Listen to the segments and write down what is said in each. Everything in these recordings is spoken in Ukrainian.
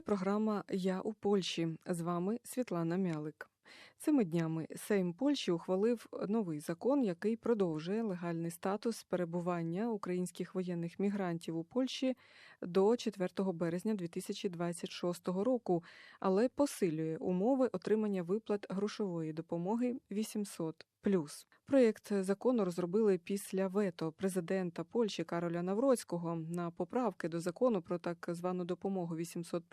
Програма Я у Польщі. З вами Світлана Мялик. Цими днями Сейм Польщі ухвалив новий закон, який продовжує легальний статус перебування українських воєнних мігрантів у Польщі до 4 березня 2026 року, але посилює умови отримання виплат грошової допомоги 800 Плюс проєкт закону розробили після вето президента Польщі Кароля Навроцького на поправки до закону про так звану допомогу 800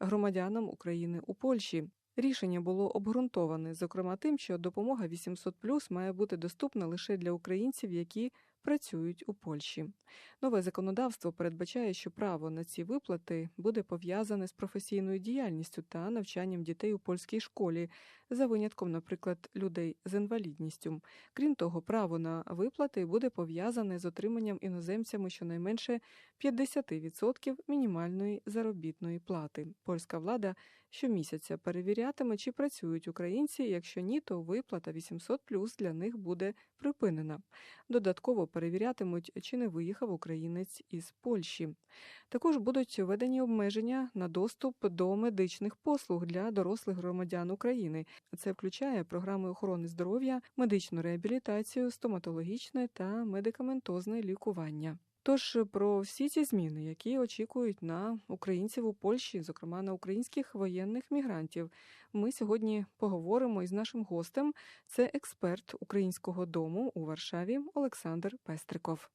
громадянам України у Польщі. Рішення було обґрунтоване, зокрема тим, що допомога 800 має бути доступна лише для українців, які працюють у Польщі. Нове законодавство передбачає, що право на ці виплати буде пов'язане з професійною діяльністю та навчанням дітей у польській школі, за винятком, наприклад, людей з інвалідністю. Крім того, право на виплати буде пов'язане з отриманням іноземцями щонайменше 50% мінімальної заробітної плати. Польська влада щомісяця перевірятиме, чи працюють українці. Якщо ні, то виплата 800 для них буде припинена. Додатково перевірятимуть, чи не виїхав українець із Польщі. Також будуть введені обмеження на доступ до медичних послуг для дорослих громадян України. Це включає програми охорони здоров'я, медичну реабілітацію, стоматологічне та медикаментозне лікування. Тож про всі ці зміни, які очікують на українців у Польщі, зокрема на українських воєнних мігрантів, ми сьогодні поговоримо із нашим гостем. Це експерт Українського дому у Варшаві Олександр Пестриков.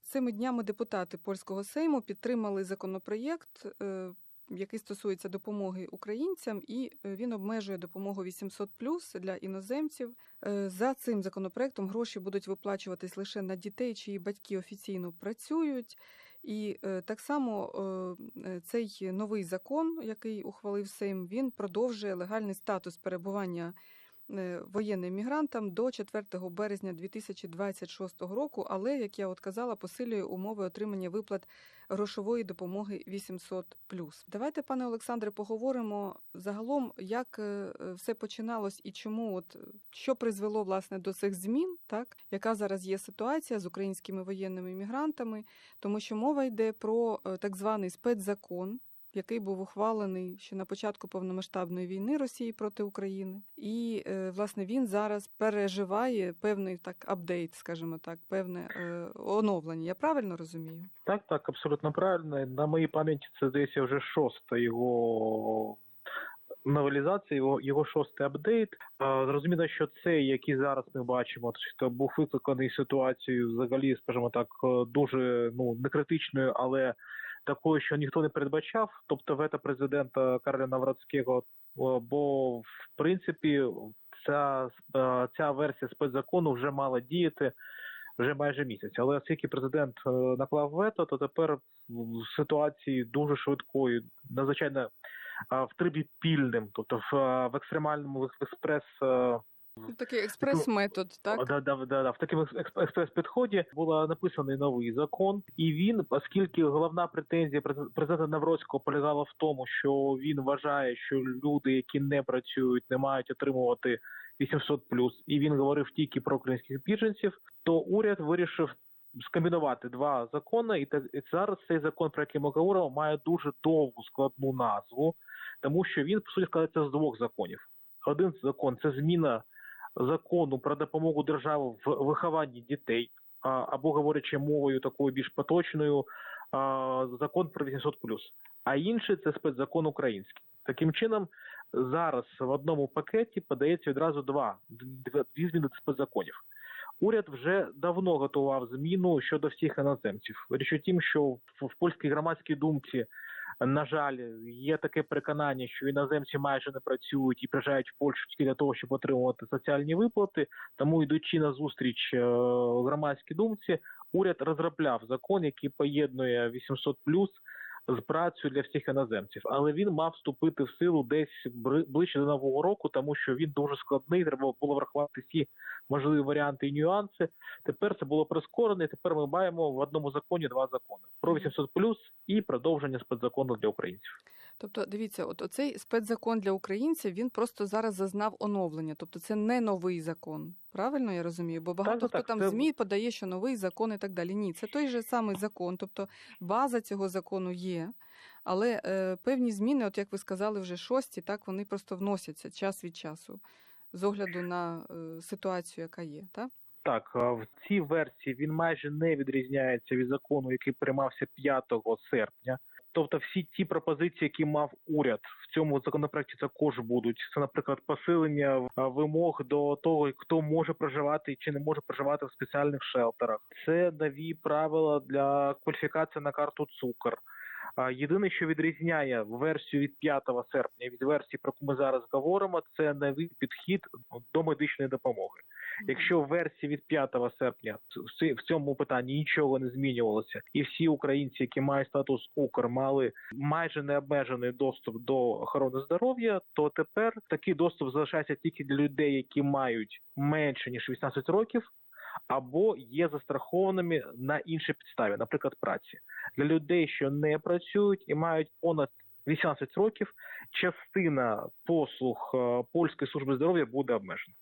Цими днями депутати польського сейму підтримали законопроєкт. Який стосується допомоги українцям, і е, він обмежує допомогу 800 для іноземців. Е, За цим законопроектом гроші будуть виплачуватись лише на дітей, чиї батьки офіційно працюють. І е, так само цей новий закон, який ухвалив Сейм, він продовжує легальний статус перебування воєнним мігрантам до 4 березня 2026 року, але, як я от казала, посилює умови отримання виплат грошової допомоги 800 Давайте, пане Олександре, поговоримо загалом, як е, все починалось і чому, от що призвело власне до цих змін, так яка зараз є ситуація з українськими воєнними мігрантами, тому що мова йде про е, так званий спецзакон. Який був ухвалений ще на початку повномасштабної війни Росії проти України, і е, власне він зараз переживає певний так апдейт, скажімо так, певне е, оновлення. Я правильно розумію? Так, так, абсолютно правильно. На моїй пам'яті це здається вже шоста його новелізація, його його шостий апдейт. Зрозуміло, що цей, який зараз ми бачимо, що був викликаний ситуацією, взагалі, скажімо так, дуже ну не критичною, але такою, що ніхто не передбачав, тобто вето президента Карля Навроцького, бо в принципі ця, ця версія спецзакону вже мала діяти. Вже майже місяць, але оскільки президент наклав вето, то тепер в ситуації дуже швидкої, надзвичайно в трибі пільним, тобто в, в екстремальному в експрес. Такий експрес-метод, так? Да, да, да, да. В такому експрес-підході був написаний новий закон, і він, оскільки головна претензія президента Навроцького полягала в тому, що він вважає, що люди, які не працюють, не мають отримувати 800 і він говорив тільки про українських біженців, то уряд вирішив скомбінувати два закони, і зараз цей закон, про який ми говоримо, має дуже довгу складну назву, тому що він по суті складається з двох законів. Один закон це зміна закону про допомогу держави в вихованні дітей, або говорячи мовою такою більш поточною, закон про 800 А інший це спецзакон український. Таким чином, зараз в одному пакеті подається відразу два дві зміни спецзаконів. Уряд вже давно готував зміну щодо всіх іноземців. Річ у тім, що в польській громадській думці, на жаль, є таке переконання, що іноземці майже не працюють і приїжджають в Польщу тільки для того, щоб отримувати соціальні виплати. Тому, йдучи на зустріч громадській думці, уряд розробляв закон, який поєднує 800 з працею для всіх іноземців, але він мав вступити в силу десь ближче до нового року, тому що він дуже складний. Треба було врахувати всі можливі варіанти і нюанси. Тепер це було прискорене. Тепер ми маємо в одному законі два закони: про 800 і продовження спецзакону для українців. Тобто, дивіться, от оцей спецзакон для українців він просто зараз зазнав оновлення, тобто це не новий закон. Правильно я розумію? Бо багато так, хто так, там це... змі подає, що новий закон і так далі. Ні, це той же самий закон, тобто база цього закону є. Але е, певні зміни, от як ви сказали, вже шості, так вони просто вносяться час від часу з огляду на е, ситуацію, яка є. Так? Так, в цій версії він майже не відрізняється від закону, який приймався 5 серпня. Тобто, всі ті пропозиції, які мав уряд в цьому законопроекті, також будуть. Це, наприклад, посилення вимог до того, хто може проживати чи не може проживати в спеціальних шелтерах. Це нові правила для кваліфікації на карту цукор. Єдине, що відрізняє версію від 5 серпня від версії, про яку ми зараз говоримо, це новий підхід до медичної допомоги. Якщо в версії від 5 серпня в цьому питанні нічого не змінювалося, і всі українці, які мають статус Укр, мали майже необмежений доступ до охорони здоров'я, то тепер такий доступ залишається тільки для людей, які мають менше ніж 18 років. Або є застрахованими на іншій підставі, наприклад, праці для людей, що не працюють і мають понад 18 років, частина послуг е, польської служби здоров'я буде обмежена.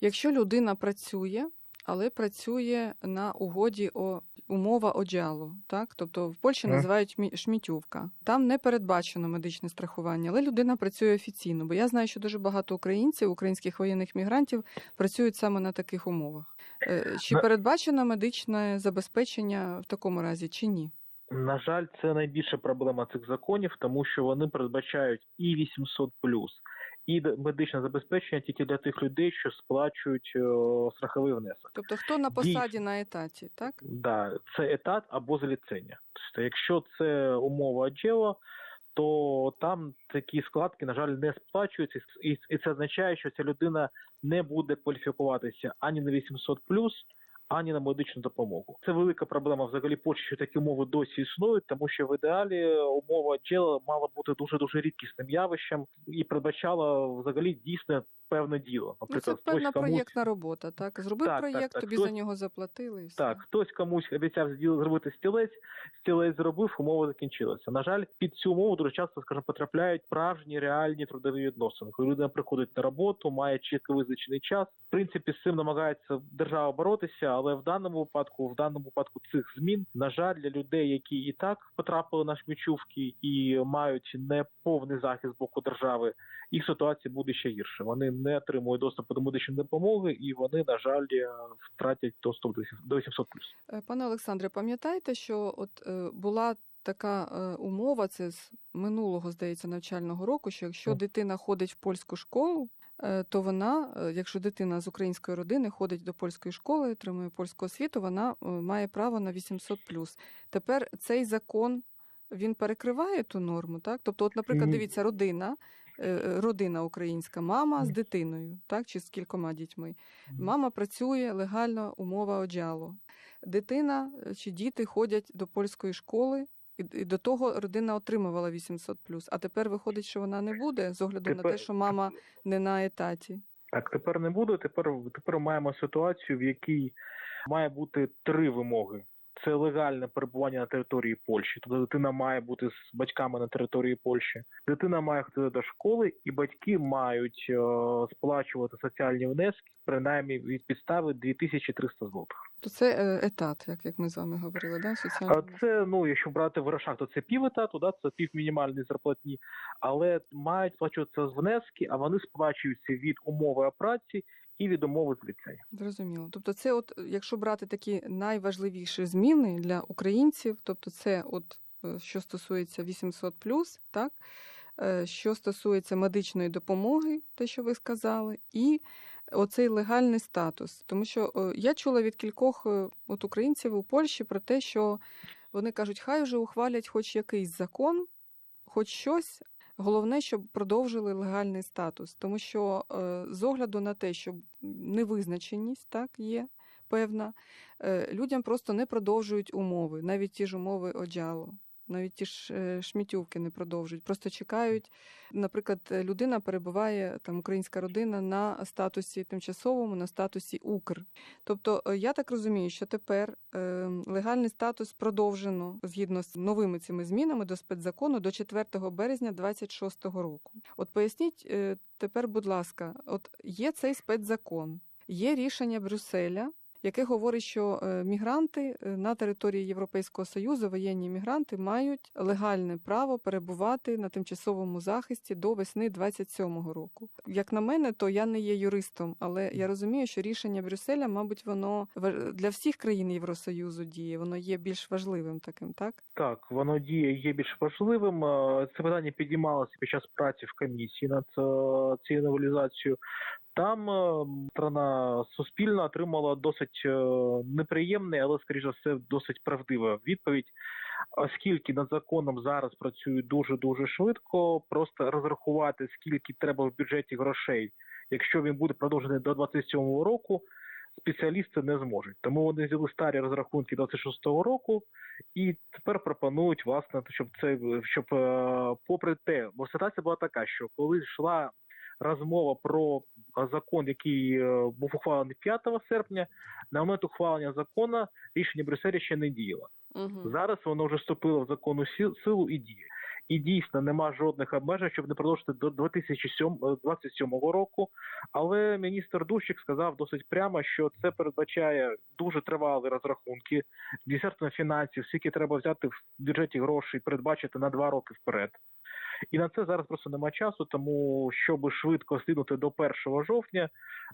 Якщо людина працює, але працює на угоді о умова одіалу, так тобто в Польщі називають шмітювка. Там не передбачено медичне страхування, але людина працює офіційно. Бо я знаю, що дуже багато українців, українських воєнних мігрантів працюють саме на таких умовах. Е, Чи На- передбачено медичне забезпечення в такому разі, чи ні? На жаль, це найбільша проблема цих законів, тому що вони передбачають і 800 і медичне забезпечення тільки для тих людей, що сплачують е, страховий внесок. Тобто, хто на посаді на етаті, так? Да, це етат або заліцення. Тобто, якщо це умова джео, то там такі складки, на жаль, не сплачуються, і, це означає, що ця людина не буде кваліфікуватися ані на 800 ані на медичну допомогу. Це велика проблема взагалі Польщі, що такі умови досі існують, тому що в ідеалі умова джела мала бути дуже дуже рідкісним явищем і передбачала взагалі дійсне певне діло. Ну, це певна комусь проєктна робота, так? Зробив Так, так, проєкт, так. тобі Хтось- за нього заплатили і все. Так, хтось комусь обіцяв зробити стілець, стілець зробив, умова закінчилася. На жаль, під цю умову дуже часто, скажімо, потрапляють справжні реальні трудові відносини. Коли людина приходить на роботу, має чітко визначений час. В принципі, з цим намагається держава боротися, але в даному випадку, в даному випадку цих змін, на жаль, для людей, які і так потрапили на шмічувки і мають неповний захист з боку держави, їх ситуація буде ще гірше. Вони не отримують доступу до медичної допомоги, і вони, на жаль, е, втратять доступ до 800 до 800+. Е, Пане Олександре, пам'ятаєте, що от е, була така умова, це з минулого, здається, навчального року, що якщо дитина ходить в польську школу, то вона, е, якщо дитина з української родини ходить до польської школи, отримує польську освіту, вона е, має право на 800+. Тепер цей закон він перекриває ту норму, так? Тобто, от, наприклад, дивіться, родина, е, е, родина українська, мама з дитиною, так, чи з кількома дітьми. Мама працює легально, умова одіалу. Дитина е, чи діти ходять до польської школи, і, до того родина отримувала 800+. А тепер виходить, що вона не буде з огляду на те, що мама не на етаті. Так, тепер не буде. Тепер тепер маємо ситуацію, в якій має бути три вимоги. Це легальне перебування на території Польщі. Тобто дитина має бути з батьками на території Польщі. Дитина має ходити до школи, і батьки мають е, сплачувати соціальні внески принаймні від підстави 2300 злотих. То це е, етат, як, як ми з вами говорили, да? соціальний. А це ну, якщо брати в грошах, то це пів етату, да, це пів мінімальної зарплатні, але мають сплачуватися з внески, а вони сплачуються від умови праці і від умови зліцення. Зрозуміло. Тобто, це, от, якщо брати такі найважливіші зміни для українців, тобто це, от, е, що стосується 800 так? Е, що стосується медичної допомоги, те, що ви сказали, і оцей легальний статус. Тому що е, я чула від кількох е, от українців у Польщі про те, що вони кажуть, хай вже ухвалять хоч якийсь закон, хоч щось. Головне, щоб продовжили легальний статус, тому що е, з огляду на те, що невизначеність так є певна, е, людям просто не продовжують умови, навіть ті ж умови одіалу. Навіть ті ж е, шмітювки не продовжують, просто чекають. Наприклад, е, людина перебуває там українська родина на статусі тимчасовому, на статусі Укр. Тобто, е, я так розумію, що тепер легальний статус продовжено згідно з новими цими змінами до спецзакону до 4 березня 2026 року. От поясніть тепер, будь ласка, от є цей спецзакон, є рішення Брюсселя, яке говорить, що е, мігранти е, на території Європейського союзу, воєнні мігранти, мають легальне право перебувати на тимчасовому захисті до весни 27-го року. Як на мене, то я не є юристом, але я розумію, що рішення Брюсселя, мабуть, воно для всіх країн Євросоюзу діє, воно є більш важливим таким, так? Так, воно діє є більш важливим. Е, Це питання підіймалося під час праці в комісії над цією новелізацією. Там е, сторона суспільна отримала досить е, неприємний, але скоріше за все досить правдива відповідь. Оскільки над законом зараз працюють дуже дуже швидко, просто розрахувати скільки треба в бюджеті грошей, якщо він буде продовжений до 27-го року. Спеціалісти не зможуть, тому вони взяли старі розрахунки 26-го року і тепер пропонують власне, щоб це щоб е, попри те, бо ситуація була така, що коли йшла розмова про е, закон, який е, був ухвалений 5 серпня, на момент ухвалення закону рішення Брюсселя ще не діяло. Угу. Зараз воно вже вступило в законну силу і діє. І дійсно нема жодних обмежень, щоб не продовжити до 2027 року. Але міністр Дущик сказав досить прямо, що це передбачає дуже тривалі розрахунки Міністерство фінансів, скільки треба взяти в бюджеті грошей, передбачити на два роки вперед. І на це зараз просто нема часу, тому щоб швидко встигнути до 1 жовтня,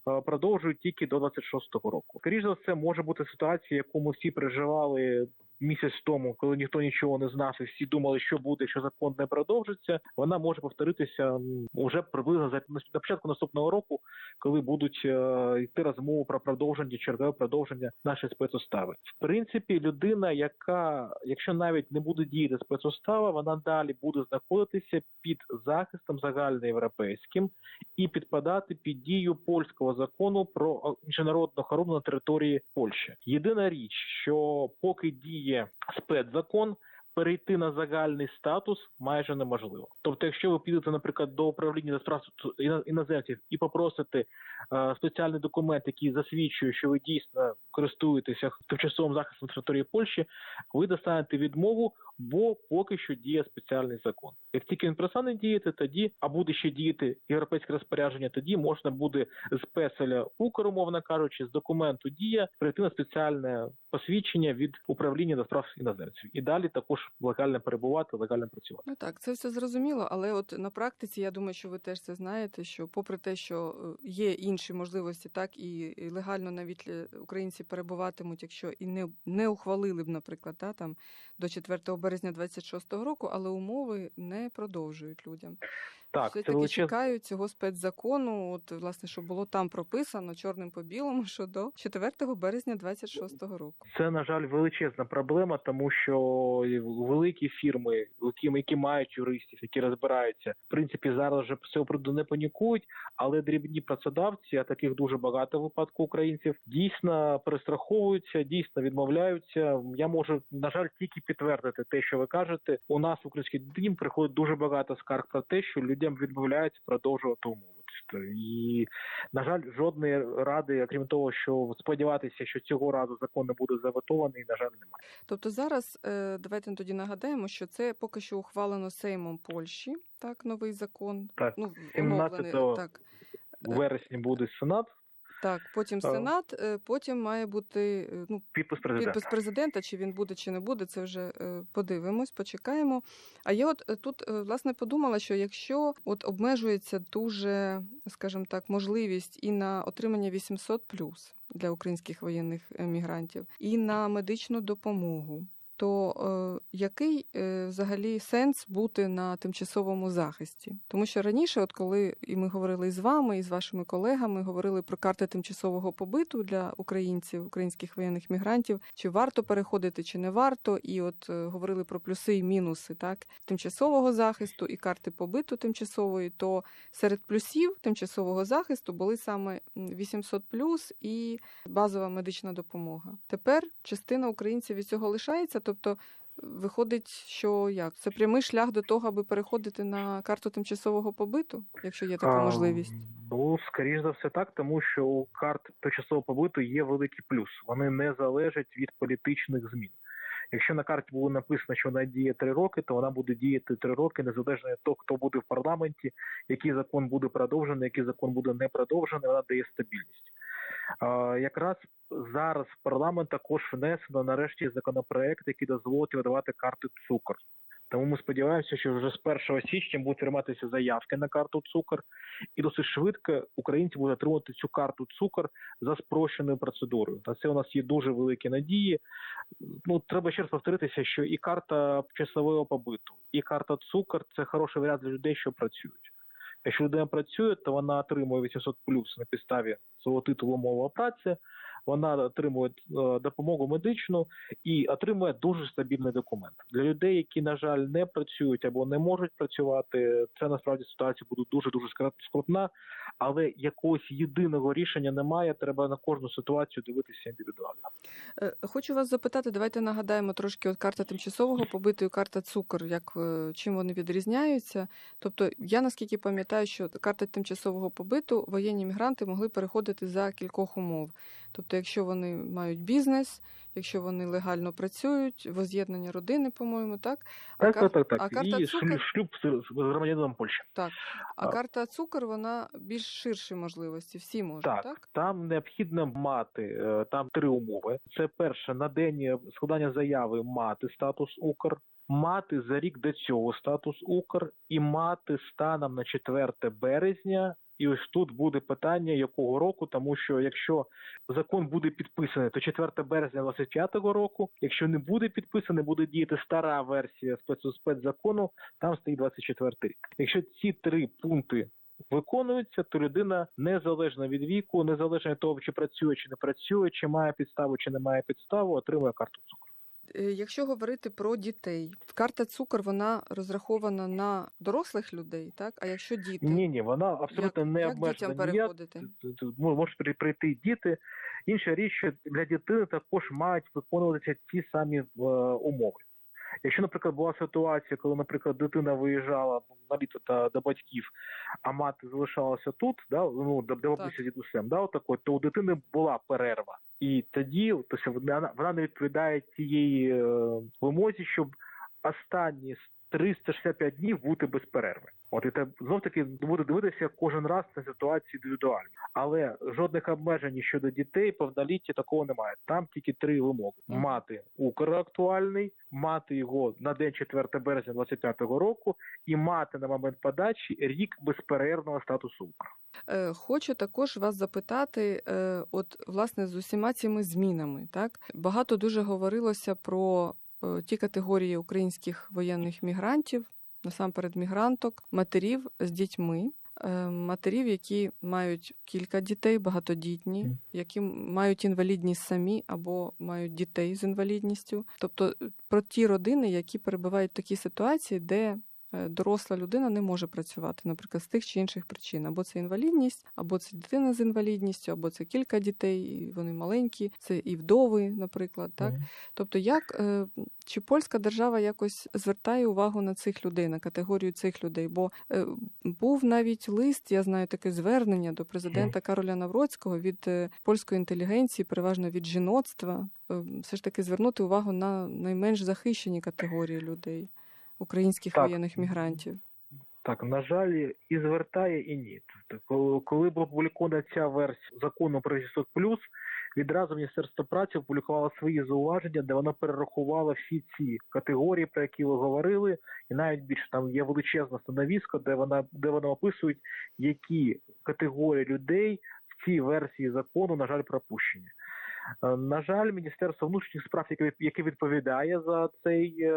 е, продовжують тільки до 26-го року. Скоріше за все, може бути ситуація, яку ми всі переживали місяць тому, коли ніхто нічого не знав, і всі думали, що буде, що закон не продовжиться. Вона може повторитися вже приблизно за на початку наступного року, коли будуть е, йти розмови про продовження, чергове продовження нашої спецустави. В принципі, людина, яка, якщо навіть не буде діяти спецустава, вона далі буде знаходитися під захистом загальноєвропейським і підпадати під дію польського закону про е, міжнародну охорону на території Польщі. Єдина річ, що поки діє спецзакон. Перейти на загальний статус майже неможливо. Тобто, якщо ви підете, наприклад, до управління справ іно- іноземців і попросите е, спеціальний документ, який засвідчує, що ви дійсно користуєтеся тимчасовим захистом території Польщі, ви достанете відмову, бо поки що діє спеціальний закон. Як тільки він перестане діяти, тоді а буде ще діяти європейське розпорядження, тоді можна буде з песеля Укр, умовно кажучи, з документу дія перейти на спеціальне посвідчення від управління до справ іноземців і далі також легально перебувати, локально працювати. Ну так, це все зрозуміло, але от на практиці я думаю, що ви теж це знаєте, що попри те, що е, є інші можливості, так і і легально навіть е, українці перебуватимуть, якщо і не, не ухвалили б, наприклад, та, там до 4 березня 26-го року, але умови не продовжують людям. Так, Все таки величезна чекають цього спецзакону, от власне, що було там прописано чорним по білому, що до 4 березня 26-го року. Це на жаль величезна проблема, тому що великі фірми, які, які мають юристів, які розбираються, в принципі, зараз вже цього приводу не панікують, але дрібні працедавці, а таких дуже багато в випадку українців, дійсно перестраховуються, дійсно відмовляються. Я можу на жаль тільки підтвердити те, що ви кажете. У нас в український дім приходить дуже багато скарг про те, що людям відмовляються продовжувати умови. І на жаль, жодної ради, окрім того, що сподіватися, що цього разу закон не буде заветований, на жаль, немає. Тобто зараз е, давайте тоді нагадаємо, що це поки що ухвалено Сеймом Польщі, так, новий закон. Так, Ну, 17 так. У вересні буде сенат, Так, потім Сенат, е, потім має бути е, ну, підпис президента. підпис президента, чи він буде, чи не буде, це вже е, подивимось, почекаємо. А я от тут власне подумала, що якщо от обмежується дуже, скажімо так, можливість і на отримання 800 для українських воєнних мігрантів, і на медичну допомогу. То е, який е, взагалі сенс бути на тимчасовому захисті? Тому що раніше, от коли і ми говорили з вами, і з вашими колегами, говорили про карти тимчасового побиту для українців, українських воєнних мігрантів, чи варто переходити, чи не варто, і от е, говорили про плюси і мінуси так тимчасового захисту і карти побиту тимчасової, то серед плюсів тимчасового захисту були саме м, 800 і базова медична допомога. Тепер частина українців від цього лишається, тобто. Виходить, що як це прямий шлях до того, аби переходити на карту тимчасового побиту, якщо є така можливість. Ну, скоріш за все так, тому що у карт тимчасового побиту є великий плюс. Вони не залежать від політичних змін. Якщо на карті було написано, що вона діє три роки, то вона буде діяти три роки, незалежно від того, хто буде в парламенті, який закон буде продовжений, який закон буде не продовжений, вона дає стабільність. Якраз зараз в парламент також внесено нарешті законопроект, який дозволить видавати карти цукор. Тому ми сподіваємося, що вже з 1 січня будуть прийматися заявки на карту цукор, і досить швидко українці будуть отримати цю карту цукор за спрощеною процедурою. На це у нас є дуже великі надії. Ну треба ще раз повторитися, що і карта часового побиту, і карта цукор це хороший варіант для людей, що працюють. Якщо людина працює, то вона отримує 800 плюс на підставі свого титулу мова праці. Вона отримує е, допомогу медичну і отримує дуже стабільний документ для людей, які на жаль не працюють або не можуть працювати. Це насправді ситуація буде дуже дуже скрутна, але якогось єдиного рішення немає. Треба на кожну ситуацію дивитися індивідуально. Е, Хочу вас запитати, давайте нагадаємо трошки от карта тимчасового побиту карта цукор, як е, чим вони відрізняються. Тобто, я наскільки пам'ятаю, що карта тимчасового побиту воєнні мігранти могли переходити за кількох умов. Тобто, якщо вони мають бізнес, якщо вони легально працюють, воз'єднання родини, по-моєму, так? А Так, кар- так, так, так. а карта І цукор- шлюб, з громадянином Польщі. Так. А А. карта цукор, вона більш ширші можливості, всі можуть, так? Так, там необхідно мати е, там три умови. Це перше на день складання заяви мати статус Укр, мати за рік до цього статус Укр і мати станом на 4 березня. І ось тут буде питання, якого року, тому що якщо закон буде підписаний, то 4 березня 25-го року. Якщо не буде підписаний, буде діяти стара версія спец- спецзакону, там стоїть 24 рік. Якщо ці три пункти виконуються, то людина незалежно від віку, незалежно від того, чи працює, чи не працює, чи має підставу, чи не має підставу, отримує карту цукру. Е, Якщо говорити про дітей, карта цукор вона розрахована на дорослих людей, так? А якщо діти, Ні, ні, вона абсолютно як, не як дітям обмежена переходити? Т- Можуть прийти діти. Інша річ, що для дитини також мають виконуватися ті самі е, умови. Якщо, наприклад, була ситуація, коли, наприклад, дитина виїжджала на літо та до батьків, а мати залишалася тут, да, ну бабусі з дідусем, да, отако, то у дитини була перерва. І тоді тобто, вона, вона не відповідає тієї е, вимозі, щоб останні 365 днів бути без перерви. От і те знов таки буде дивитися кожен раз на ситуацію індивідуально. Але жодних обмежень щодо дітей повноліття такого немає. Там тільки три вимоги: мати укр актуальний, мати його на день 4 березня 25-го року, і мати на момент подачі рік безперервного статусу укр. Е, Хочу також вас запитати, е, от власне з усіма цими змінами, так багато дуже говорилося про ті категорії українських воєнних мігрантів, насамперед мігранток, матерів з дітьми. е, Матерів, які мають кілька дітей, багатодітні, які мають інвалідність самі або мають дітей з інвалідністю. Тобто е, про ті родини, які перебувають в такій ситуації, де е, доросла людина не може працювати, наприклад, з тих чи інших причин. Або це інвалідність, або це дитина з інвалідністю, або це кілька дітей, і вони маленькі, це і вдови, наприклад. Так? Мгм. Тобто, як е, чи польська держава якось звертає увагу на цих людей, на категорію цих людей? Бо е, був навіть лист, я знаю таке звернення до президента Кароля Навроцького від е, польської інтелігенції, переважно від жіноцтва, е, все ж таки звернути увагу на найменш захищені категорії людей, українських Так. воєнних мігрантів. Так, на жаль, і звертає, і ні. Тобто, коли- була опублікована ця версія закону про 600 плюс, відразу Міністерство праці опублікувало свої зауваження, де воно перерахувало всі ці категорії, про які ви говорили, і навіть більше там є величезна становіска, де вона де вони описують, які категорії людей в цій версії закону, на жаль, пропущені. Е, На жаль, Міністерство внутрішніх справ, яке, яке відповідає за цей е,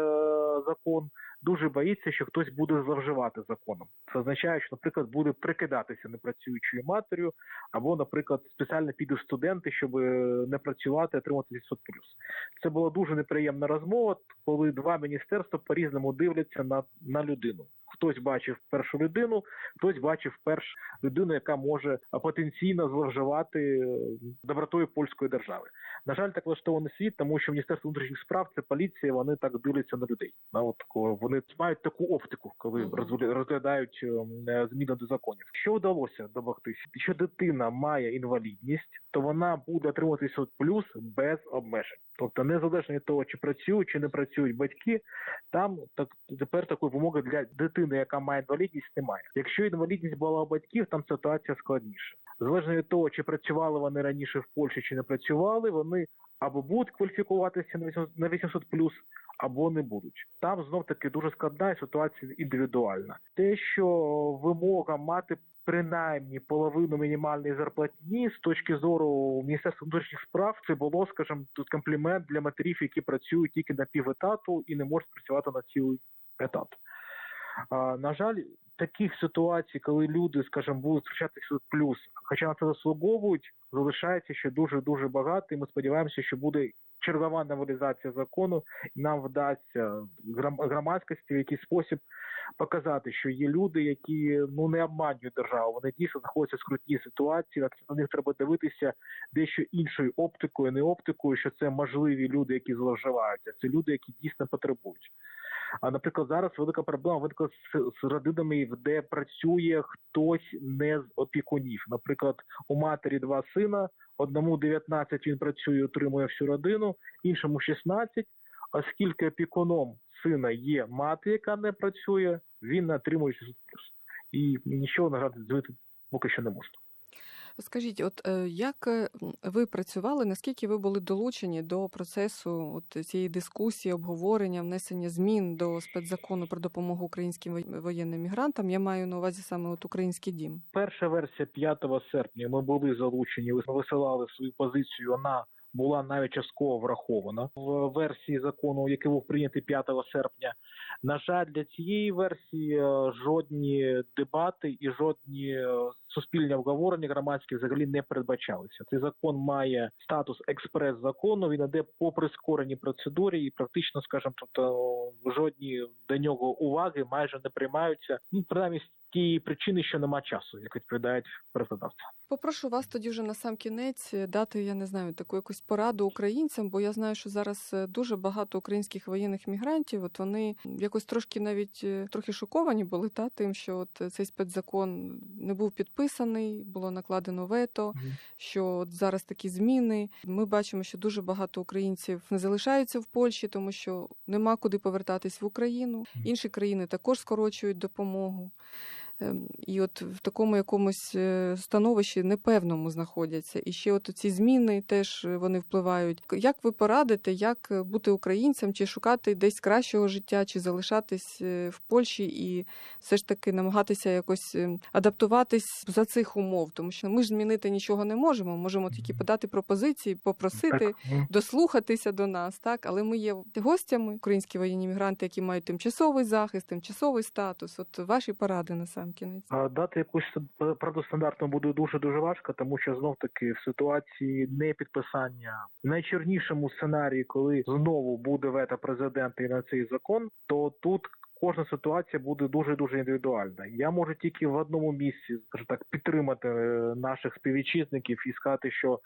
закон, дуже боїться, що хтось буде зловживати законом. Це означає, що, наприклад, буде прикидатися непрацюючою матір'ю, або, наприклад, спеціально підуть студенти, щоб е, не працювати, отримати 500 Це була дуже неприємна розмова, коли два міністерства по-різному дивляться на, на людину. Хтось бачив першу людину, хтось бачив першу людину, яка може потенційно зловживати е, добротою польської держави. На жаль, так влаштований світ, тому що Міністерство внутрішніх справ це поліція, вони так дивляться на людей. На от коли вони мають таку оптику, коли розглядають е, зміни до законів. Що вдалося домогтися? Якщо дитина має інвалідність, то вона буде отримувати 500 плюс без обмежень. Тобто, незалежно від того, чи працюють, чи не працюють батьки, там так тепер такої вимоги для дитини яка має інвалідність, немає. Якщо інвалідність була у батьків, там ситуація складніша. Залежно від того, чи працювали вони раніше в Польщі, чи не працювали, вони або будуть кваліфікуватися на 800 на 800 або не будуть. Там знов таки дуже складна ситуація індивідуальна. Те, що вимога мати принаймні половину мінімальної зарплатні з точки зору Міністерства внутрішніх справ, це було, скажімо, тут комплімент для матерів, які працюють тільки на піветату і не можуть працювати на цілий етат. На жаль, таких ситуацій, коли люди, скажімо, будуть зустрічатися тут плюс, хоча на це заслуговують, залишається ще дуже дуже багато. І ми сподіваємося, що буде чергова новелізація закону, і нам вдасться громадськості в якийсь спосіб показати, що є люди, які ну не обманюють державу. Вони дійсно знаходяться в скрутній ситуації. На них треба дивитися дещо іншою оптикою, не оптикою, що це можливі люди, які зловживаються. Це люди, які дійсно потребують. А наприклад, зараз велика проблема виникла з, родинами, де працює хтось не з опікунів. Наприклад, у матері два сина, одному 19 він працює, отримує всю родину, іншому 16, Оскільки опікуном сина є мати, яка не працює, він отримує І нічого на звити поки що не можна. Скажіть, от е, як е, ви працювали, наскільки ви були долучені до процесу от цієї дискусії, обговорення, внесення змін до спецзакону про допомогу українським воєнним мігрантам? Я маю на увазі саме от український дім. Перша версія 5 серпня ми були залучені, ми висилали свою позицію. Вона була навіть частково врахована в версії закону, який був прийнятий 5 серпня. На жаль, для цієї версії е, жодні дебати і жодні суспільні обговорення громадські взагалі не передбачалися. Цей закон має статус експрес-закону. Він іде по прискореній процедурі, і практично, скажімо, тобто жодні до нього уваги майже не приймаються. Ну принаймні тієї причини, що нема часу, як відповідають роботодавці. Попрошу вас тоді вже на сам кінець дати, я не знаю, таку якусь пораду українцям, бо я знаю, що зараз е, дуже багато українських воєнних мігрантів. От вони якось трошки навіть е, трохи шоковані були та тим, що от цей спецзакон не був підписаний, було накладено вето. що от зараз такі зміни. Ми бачимо, що дуже багато українців не залишаються в Польщі, тому що нема куди повертатись в Україну. Інші країни також скорочують допомогу. Ем, І от в такому якомусь е, становищі непевному знаходяться. І ще от ці зміни теж е, вони впливають. Як ви порадите, як е, бути українцем, чи шукати десь кращого життя, чи залишатись в Польщі і все ж таки намагатися якось е, адаптуватись за цих умов, тому що ми ж змінити нічого не можемо. Можемо тільки подати пропозиції, попросити Так, ну, дослухатися до нас, так але ми є гостями, українські воєнні мігранти, які мають тимчасовий захист, тимчасовий статус. От ваші поради на сам кінець. А дати якусь правду стандартну буде дуже дуже важко, тому що знов таки в ситуації непідписання в найчорнішому сценарії, коли знову буде вето президента і на цей закон, то тут. Кожна ситуація буде дуже дуже індивідуальна. Я можу тільки в одному місці, скажімо так, підтримати е, наших співвітчизників і сказати, що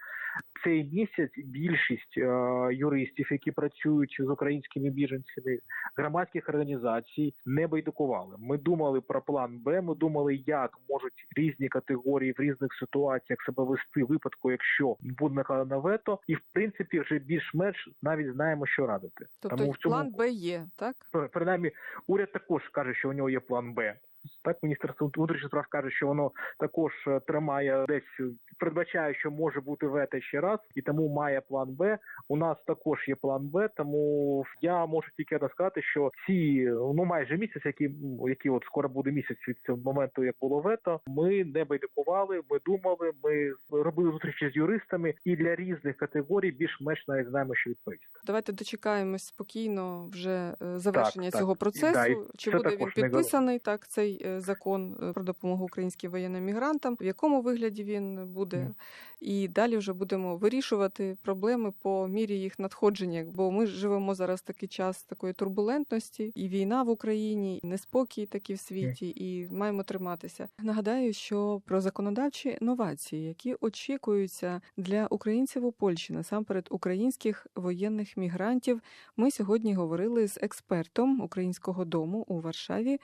цей місяць більшість е, юристів, які працюють з українськими біженцями, громадських організацій не байдикували. Ми думали про план Б. Ми думали, як можуть різні категорії в різних ситуаціях себе вести в випадку, якщо буде накладено вето, і в принципі вже більш-менш навіть знаємо, що радити. Тобто Тому в цьому план Б є, так? Пр- принаймні уряд також каже, що у нього є план Б. Так, міністерство внутрішніх справ каже, що воно також е, тримає десь е, передбачає, що може бути вето ще раз, і тому має план Б. У нас також є план Б. Тому я можу тільки сказати, що ці ну майже місяць, які які от скоро буде місяць від цього моменту, як було вето, ми не байдикували, ми думали, ми робили зустрічі з юристами, і для різних категорій більш-менш навіть знаємо, що відповісти. Давайте дочекаємось спокійно вже е, завершення так. цього І, процесу. да, Чи буде він підписаний так цей е, закон е, про допомогу українським воєнним мігрантам? В якому вигляді він буде? І далі вже будемо вирішувати проблеми по мірі їх надходження. Бо ми живемо зараз такий час такої турбулентності, і війна в Україні, і неспокій такий в світі, і маємо триматися. Нагадаю, що про законодавчі новації, які очікуються для українців у Польщі, насамперед українських воєнних мігрантів, ми сьогодні говорили з експертом українського дому у Варшаві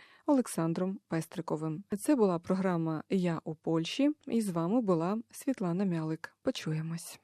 Пестриковим. Це була програма Я у Польщі, і з вами була Світлана Мялик. Почуємось.